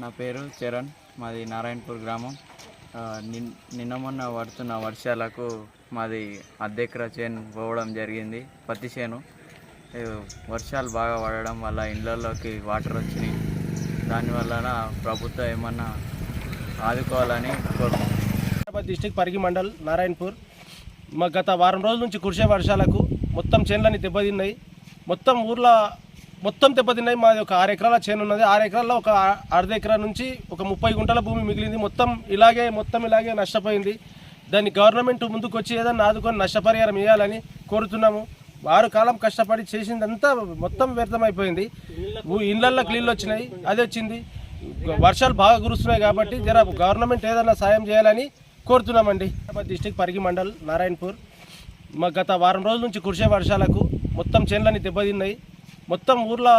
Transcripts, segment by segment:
నా పేరు చరణ్ మాది నారాయణపూర్ గ్రామం. నిన్ నిన్న మొన్న పడుతున్న వర్షాలకు మాది అద్దెకర చేను పోవడం జరిగింది పత్తి చేను. వర్షాలు బాగా పడడం వల్ల ఇళ్ళల్లోకి వాటర్ వచ్చినాయి. దానివల్ల ప్రభుత్వం ఏమన్నా ఆదుకోవాలని కోరుకుంటున్నాను హైదరాబాద్ డిస్టిక్ పరిగి మండల్ నారాయణపూర్. మా గత వారం రోజుల నుంచి కురిసే వర్షాలకు మొత్తం చేనులన్నీ దెబ్బతిన్నాయి. మొత్తం ఊర్లో మొత్తం దెబ్బతిన్నాయి. మాది ఒక ఆరు ఎకరాల చేను ఉన్నది. ఆరు ఎకరాల్లో ఒక ఆ- అర్ధ ఎకరా నుంచి ఒక ముప్పై గుంటల భూమి మిగిలింది. మొత్తం ఇలాగే మొత్తం ఇలాగే నష్టపోయింది. దాన్ని గవర్నమెంట్ ముందుకు వచ్చి ఏదన్నా ఆదుకొని నష్టపరిహారం ఇవ్వాలని కోరుతున్నాము. వారు కాలం కష్టపడి చేసిందంతా మొత్తం వ్యర్థమైపోయింది. ఊ- ఇళ్ళల్లోకి నీళ్ళు వచ్చినాయి. అది వచ్చింది. వర్షాలు బాగా కురుస్తున్నాయి కాబట్టి జర గవర్నమెంట్ ఏదైనా సాయం చేయాలని కోరుతున్నామండి. హైదరాబాద్ డిస్టిక్ పరిగి మండల్ నారాయణపూర్. మా గత వారం రోజుల నుంచి కురిసే వర్షాలకు మొత్తం చేనులన్నీ దెబ్బతిన్నాయి. మొత్తం ఊర్లో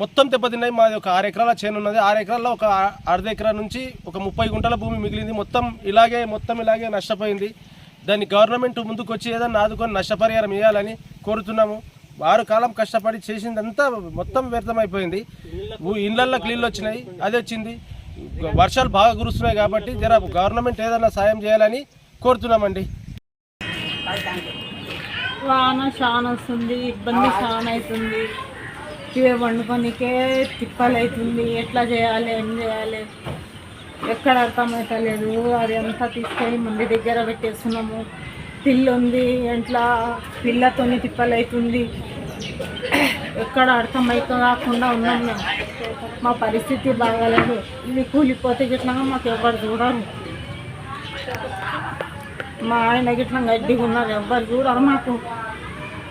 మొత్తం దెబ్బతిన్నాయి. మాది ఒక ఆరు ఎకరాల చేను ఉన్నది. ఆరు ఎకరాల్లో ఒక అర్ధ ఎకరా నుంచి ఒక ముప్పై గుంటల భూమి మిగిలింది. మొత్తం ఇలాగే మొత్తం ఇలాగే నష్టపోయింది. దాన్ని గవర్నమెంట్ ముందుకు వచ్చి ఏదన్నా ఆదుకొని నష్టపరిహారం ఇవ్వాలని కోరుతున్నాము. వారు కాలం కష్టపడి చేసిందంతా మొత్తం వ్యర్థమైపోయింది. ఇళ్ళల్లోకి నీళ్ళు వచ్చినాయి. అది వచ్చింది. వర్షాలు బాగా కురుస్తున్నాయి కాబట్టి జర గవర్నమెంట్ ఏదైనా సాయం చేయాలని కోరుతున్నామండి. వాన చాలా వస్తుంది ఇబ్బంది చాలా అవుతుంది. ఇవే వండుకొనికే తిప్పలు అవుతుంది ఎట్లా చేయాలి ఏం చేయాలి? ఎక్కడ అర్థమవుతలేదు అది అంతా తీసుకొని మంది దగ్గర పెట్టేస్తున్నాము. పిల్లు ఉంది ఎట్లా పిల్లతోని తిప్పలు అవుతుంది ఎక్కడ అర్థమైక కాకుండా ఉన్నాం మేము. మా పరిస్థితి బాగాలేదు. ఇది కూలిపోతే గిట్లా మాకు ఎవరు చూడరు. మా ఆయన గిట్లా గడ్డిగా ఉన్నారు ఎవ్వరు చూడరు మాకు.